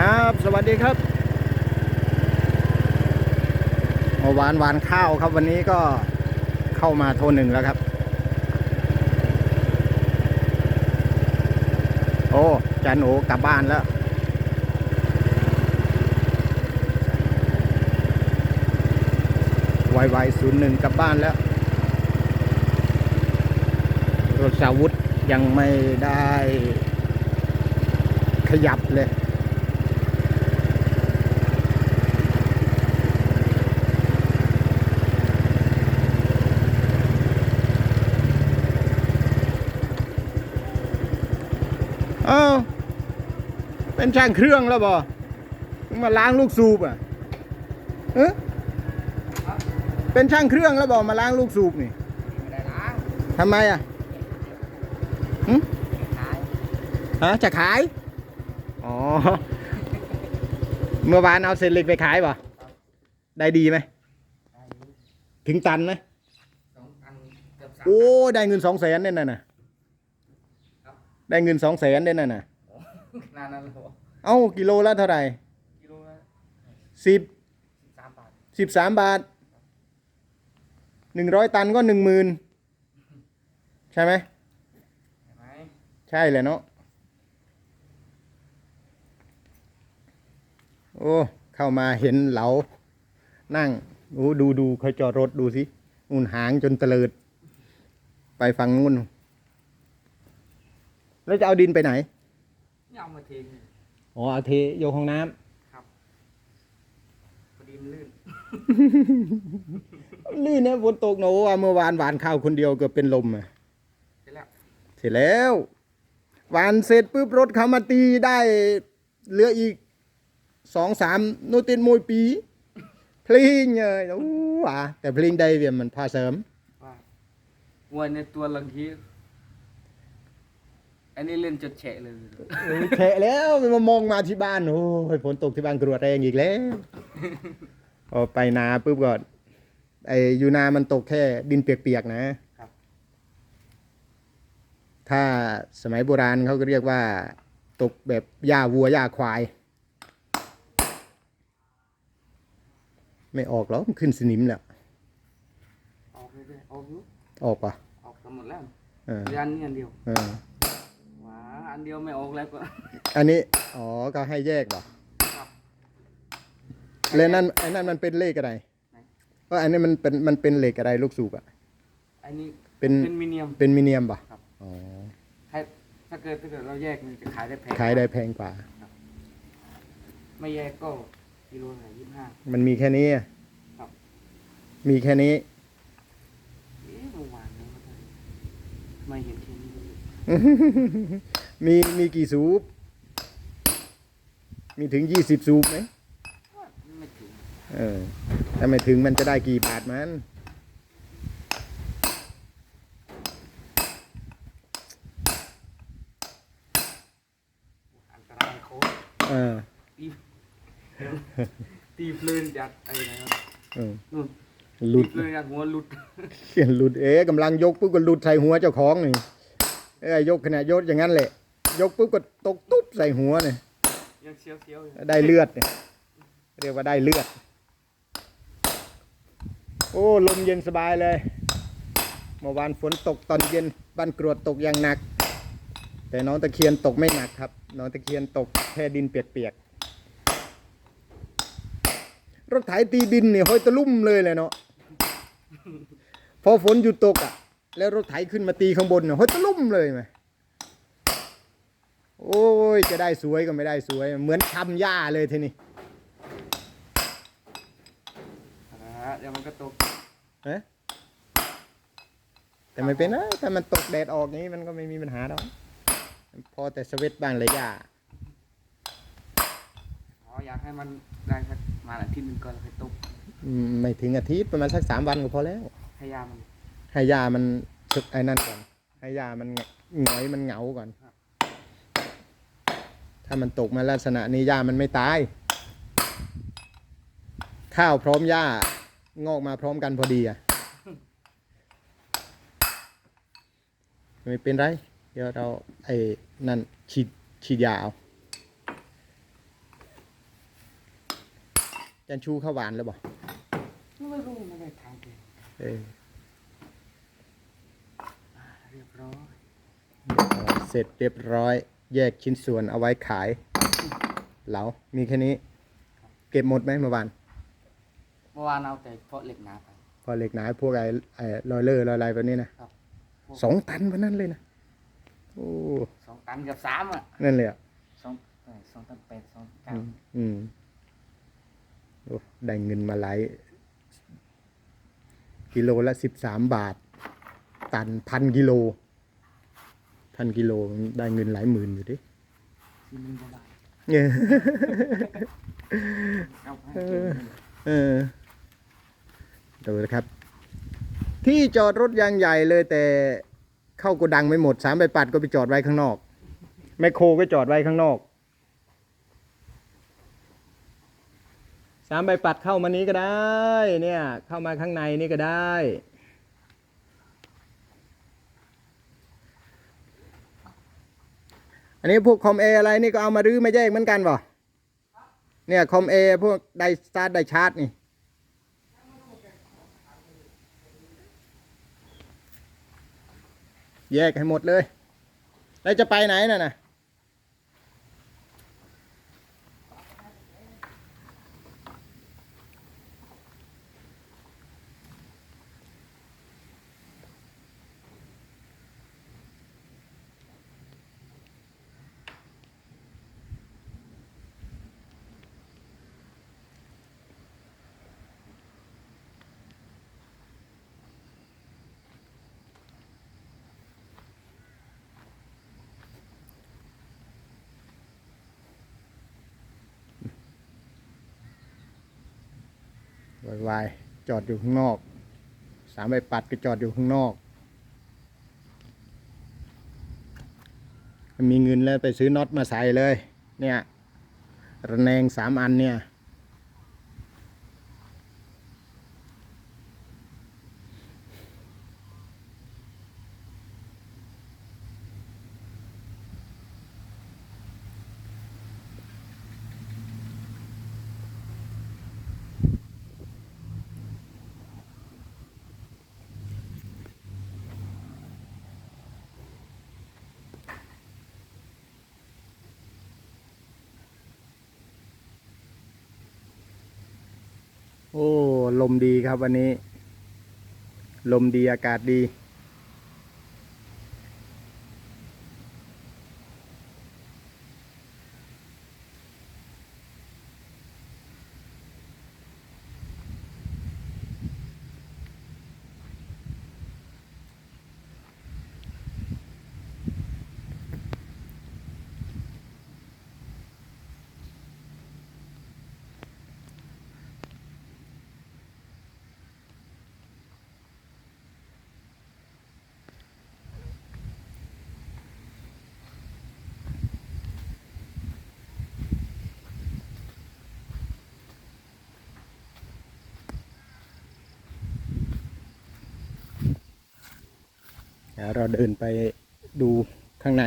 ครับ สวัสดีครับเมื่อวานวานข้าวครับวันนี้ก็เข้ามาโทรหนึ่งแล้วครับ โอ้จันโอกลับบ้านแล้วไวๆศูนย์หนึ่งกลับบ้านแล้ว รถสาวุธยังไม่ได้ขยับเลย เป็นช่างเครื่องแล้วบ่มึงมาล้างลูกสูบอะเออเป็นช่างเครื่องแล้วบ่มาล้างลูกสูบนี่ไม่ได้ล้างทำไมอะหึขายฮะจะขาย อ๋อ เมื่อวานเอาเศษเหล็กไปขายป่ะได้ดีไหมได้อยู่ถึงตันไหมสองอันเกือบสามโอ้ ได้เงินสองแสนเนี่ยน่ะนะได้เงินสองแสนเนี่ยน่ะ นะนานนั้นโหเอ้ากิโลละเท่าไหร่กิโลละสิบสิบสามบาทสิบสามบาทหนึ่งร้อยตันก็หนึ่งหมื่นใช่ไหมใช่ไหมใช่เลยเนาะโอ้เข้ามาเห็นเหลา นั่งโอ้ดูดูเขาจอดรถดูสิอุ่นหางจนเตลิด ไปฝั่งนู้น แล้วจะเอาดินไปไหน นี่เอามาทิ้งอ๋อเอาเทโยกห้องน้ครับพอดีมันลื่นำลื่นนะฝนตกหนูว่าเมื่อวานหวานข้าวคนเดียวเกือบเป็นลมอะเสร็จแล้วเสร็จแล้วหวานเสร็จปุ๊บรถเขามาตีได้เหลืออีกสองสามโนตินมวยปี พลิงเลยโอ้ว่ะแต่พลิงได้เวียมมันพาเสริม ว่าวัวในตัวลังที อันนี้เล่นจดแฉะเลยเออแฉะแล้วมันมามองมาที่บ้านโอ้ยฝนตกที่บ้านกรวดแรงอีกแล้วพอไปนาปุ๊บก็ไออยู่นามันตกแค่ดินเปียกๆนะครับถ้าสมัยโบราณเขาก็เรียกว่า ตกแบบหญ้าวัวหญ้าควาย ไม่ออกหรอกมันขึ้นสนิมแล้ว ออกเลยๆออกอยู่ออกปะออกกันหมดแล้วเออเหลืออันนี้อันเดียวเออว้า อันเดียวไม่ออกแล้วก็อันนี้ อ๋อ ก็ให้แยกเหรอครับแล้วนั่นไอ้นั่นมันเป็นเลขอะไรไหนว่าอันนี้มันเป็นมันเป็นเหล็กอะไรลูกสูบอะ อันนี้เป็นเป็นมิเนียม เป็นมิเนียมปะครับอ๋อให้ถ้าเกิดถ้าเกิดเราแยกมันจะขายได้แพงขายได้แพงกว่า ไม่แยกก็กิโลละยี่สิบห้ามันมีแค่นี้อะครับ มีแค่นี้เอ๊ะเมื่อวานเนี่ยมันอะไรทำไม่เห็นแค่นี้เลย มีมีกี่สูบ มีถึงยี่สิบสูบไหมไม่ถึงเออถ้าไม่ถึงมันจะได้กี่บาทมัน อันตรายโค้ดเออตีตีเพลินจากไอ้ไหนวะเออนู่นหลุดตีเพลินจากหัวหลุดเขียนหลุดเอ๊ะกำลังยกปุ๊บก็หลุดใส่หัวเจ้าของนี่เอ้ยยกขณะยกอย่างนั้นแหละ ยกปุ๊บก็ตกตุ๊บใส่หัวเนี่ยยังเสียวเสียวๆอยู่ได้เลือดเนี่ยเรียกว่าได้เลือด โอ้ลมเย็นสบายเลยเมื่อวานฝนตกตอนเย็นบ้านกรวดตกอย่างหนัก แต่น้องตะเคียนตกไม่หนักครับ น้องตะเคียนตกแค่ดินเปียกๆรถไถตีดินเนี่ยห้อยตะลุ่มเลยเลยเนาะพอฝนหยุดตกอะ แล้วรถไถขึ้นมาตีข้างบนเนี่ยห้อยตะลุ่มเลยไหม โอ้ยจะได้สวยก็ไม่ได้สวย เหมือนทำหญ้าเลยทีนี้อ่าเดี๋ยวมันก็ตกเอ๊ะแต่ไม่เป็นไรถ้ามันตกแดดออกนี้มันก็ไม่มีปัญหาหรอกพอแต่สวิตช์บ้างเลยหญ้าอ๋ออยากให้มันได้สักมาอาทิตย์หนึงก่อนแล้วค่อยตกอืมไม่ถึงอาทิตย์ประมาณสักสามวันก็พอแล้วให้ยามันให้หญ้ามันสึกไอ้นั่นก่อน ให้หญ้ามันหงอยมันเหงาก่อน ถ้ามันตกมาลักษณะนี้หญ้ามันไม่ตาย ข้าวพร้อมหญ้างอกมาพร้อมกันพอดีอะไม่เป็นไร เดี๋ยวเราไอ้นั่นฉีดฉีดยาเอาจันชูเข้าวหวานแล้วบ่ไม่รู้ไม่ได้ทำเลยเออเรียบร้อย เสร็จเรียบร้อย แยกชิ้นส่วนเอาไว้ขาย เหลา มีแค่นี้ เก็บหมดไหมเมื่อวาน เมื่อวานเอาแต่เพาะเหล็กหนาไป พอเหล็กหนาพวกไอ้ไอ้ลอยเลอร์ลอยอะไรแบบนี้นะครับพวกสองตันวันนั้นเลยนะ โอ้ สองตันกับสามอะนั่นเลยอะ สองเอ้ยสองตันแปดสองเก้าอืมอืมโอ้ได้เงินมาหลายกิโลละสิบสามบาท ตันพันกิโล พันกิโลมันได้เงินหลายหมื่นอยู่ดิสี่หมื่นกว่าบาทเออเอาให้เอกินอเออดูนะครับ ที่จอดรถยางใหญ่เลยแต่เข้าโกดังไม่หมดสามใบปัดก็ไปจอดไว้ข้างนอก แมคโครก็จอดไว้ข้างนอกสามใบปัดเข้ามานี้ก็ได้ เนี่ย เข้ามาข้างในนี่ก็ได้ อันนี้พวกคอมเออะไรนี่ก็เอามารื้อมาแยกเหมือนกันบ่เนี่ยคอมเอพวกไดสตาร์ไดชาร์ตนี่ แยกให้หมดเลย แล้วจะไปไหนน่ะนะ วายจอดอยู่ข้างนอก สามใบปัดก็จอดอยู่ข้างนอก มีเงินแล้วไปซื้อน็อตมาใส่เลย เนี่ยระแนงสามอันเนี่ย โอ้ ลมดีครับวันนี้ ลมดีอากาศดี เดี๋ยวเราเดินไปดูข้างใน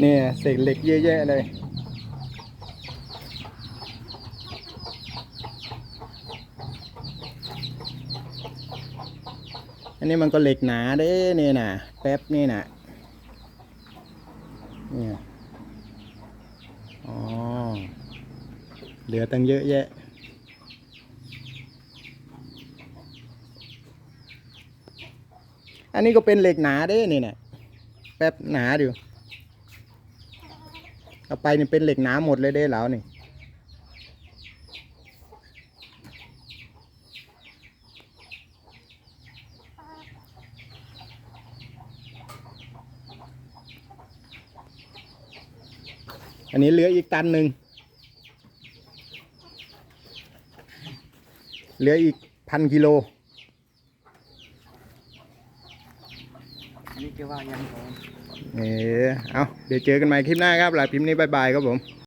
เนี่ยเศษเหล็กเยอะแยะเลย อันนี้มันก็เหล็กหนาเด้เนี่ยนะแป๊บนี่นะเนี่ยอ๋อ เหลือตั้งเยอะแยะอันนี้ก็เป็นเหล็กหนาเด้นี่นะแป๊บหนาอยู่ เอาไปนี่เป็นเหล็กหนาหมดเลยเด้แล้วนี่อันนี้เหลืออีกตันหนึ่งเหลืออีกพันกิโลนี่แกว่ายังก่อน เออเอาเดี๋ยวเจอกันใหม่คลิปหน้าครับหลังคลิปนี้บายบายครับผม